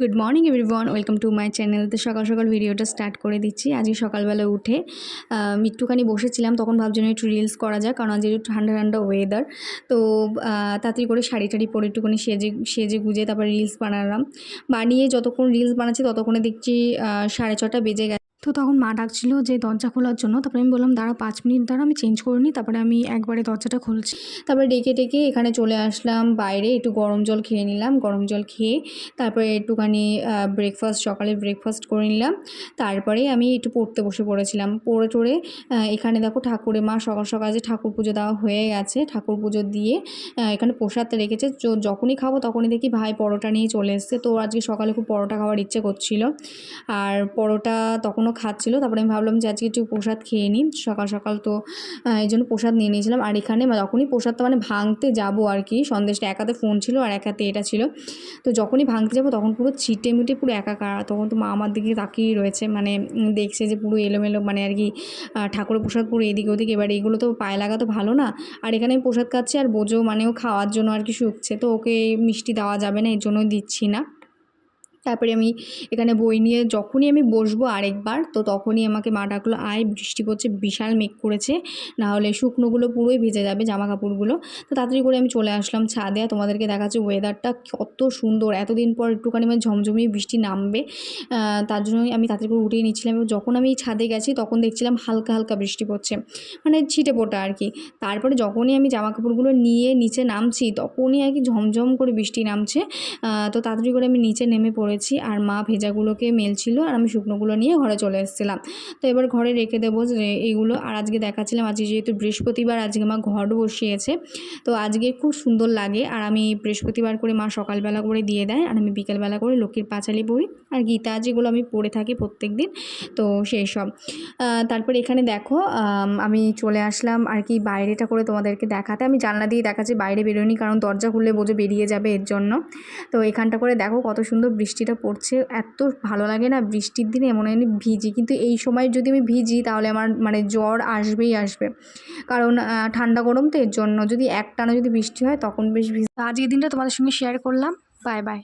Good morning everyone welcome to my channel তো সকাল সকাল ভিডিওটা স্টার্ট করে দিচ্ছি। আজকে সকালবেলা উঠে একটুখানি বসেছিলাম, তখন ভাবছিলাম একটু রিলস করা যায় কারণ আজ একটু ঠান্ডা ঠান্ডা ওয়েদার তো তাড়াতাড়ি করে শাড়ি টাড়ি পরে একটুখানি সেজে সেজে গুজে তারপর রিলস বানালাম। বানিয়ে যতক্ষণ রিলস বানাচ্ছি, ততক্ষণে দেখছি সাড়ে ছটা বেজে গেছে। তো তখন মা ডাকছিল যে দরজা খোলার জন্য। তারপরে আমি বললাম দাঁড়া পাঁচ মিনিট দাঁড়া আমি চেঞ্জ করে নিই। তারপরে আমি একবারে দরজাটা খুলছি। তারপরে ডেকে ডেকে এখানে চলে আসলাম বাইরে, একটু গরম জল খেয়ে নিলাম, গরম জল খেয়ে তারপরে একটুখানি ব্রেকফাস্ট সকালে ব্রেকফাস্ট করে নিলাম। তারপরে আমি একটু পড়তে বসে পড়েছিলাম। পড়ে টড়ে এখানে দেখো ঠাকুরের মা সকাল সকাল যে ঠাকুর পুজো দেওয়া হয়ে গেছে, ঠাকুর পুজো দিয়ে এখানে প্রসাদটা রেখেছে। যখনই খাব তখনই দেখি ভাই পরোটা নিয়ে চলে এসছে। তো আজকে সকালে খুব পরোটা খাওয়ার ইচ্ছে করছিল। আর পরোটা তখনও খাচ্ছিল, তারপরে আমি ভাবলাম যে আজকে একটু প্রসাদ খেয়ে নিই। সকাল সকাল তো এই জন্য প্রসাদ নিয়ে নিয়েছিলাম। আর এখানে যখনই প্রসাদটা মানে ভাঙতে যাব আর কি, সন্দেশটা এক হাতে ফোন ছিল আর এক হাতে এটা ছিল। তো যখনই ভাঙতে যাব তখন পুরো ছিটে মিটে পুরো একাকার। তখন তো মা আমার দিকে তাকিয়ে রয়েছে মানে দেখছে যে পুরো এলোমেলো মানে আর কি ঠাকুরের প্রসাদ পুরো এদিকে ওদিকে। এবার এগুলো তো পায়ে লাগা তো ভালো না। আর এখানে আমি প্রসাদ খাচ্ছি আর বোঝো মানেও খাওয়ার জন্য আর কি শুকছে। তো ওকে মিষ্টি দেওয়া যাবে না, এর জন্যই দিচ্ছি না। তারপরে আমি এখানে বই নিয়ে যখনই আমি বসবো আরেকবার, তো তখনই আমাকে মা ডাকলো, আয় বৃষ্টি পড়ছে বিশাল মেঘ করেছে না হলে শুকনোগুলো পুরোই ভিজে যাবে জামা কাপড়গুলো তো তাড়াতাড়ি করে আমি চলে আসলাম ছাদে, আর তোমাদেরকে দেখাচ্ছে ওয়েদারটা কত সুন্দর, এতদিন পর একটুখানি মানে ঝমঝমিয়ে বৃষ্টি নামবে। তার জন্যই আমি তাড়াতাড়ি করে উঠিয়ে নিচ্ছিলাম, এবং যখন আমি ছাদে গেছি তখন দেখছিলাম হালকা হালকা বৃষ্টি পড়ছে মানে ছিটে পোটা আর কি। তারপরে যখনই আমি জামা কাপড়গুলো নিয়ে নিচে নামছি, তখনই আর কি ঝমঝম করে বৃষ্টি নামছে। তো তাড়াতাড়ি করে আমি নিচে নেমে পড়েছি আর মা ভেজাগুলোকে মেলছিল আর আমি শুকনোগুলো নিয়ে ঘরে চলে এসেছিলাম। তো এবার ঘরে রেখে দেবো এইগুলো আর আজকে দেখাচ্ছিলাম, আজকে যেহেতু বৃহস্পতিবার, আজকে মা ঘর বসিয়েছে। তো আজকে খুব সুন্দর লাগে আর আমি বৃহস্পতিবার করে মা সকালবেলা করে দিয়ে দেয় আর আমি বিকেলবেলা করে লক্ষ্মীর পাঁচালি পড়ি আর গীতা যেগুলো আমি পড়ে থাকি প্রত্যেক দিন তো সেই সব তারপর এখানে দেখো, আমি চলে আসলাম আর কি বাইরেটা করে তোমাদেরকে দেখাতে। আমি জানলা দিয়ে দেখাচ্ছি, বাইরে বেরোয়নি কারণ দরজা খুললে বোঝো বেরিয়ে যাবে এর জন্য। তো এখানটা করে দেখো কত সুন্দর বৃষ্টিটা পড়ছে, এত ভালো লাগে না বৃষ্টির দিনে, মনে হয় ভিজি। কিন্তু এই সময় যদি আমি ভিজি, তাহলে আমার মানে জ্বর আসবেই আসবে। কারণ ঠান্ডা গরম তো, এর জন্য যদি একটানা যদি বৃষ্টি হয়, তখন বেশ ভিজ আজকের দিনটা তোমাদের সঙ্গে শেয়ার করলাম। Bye bye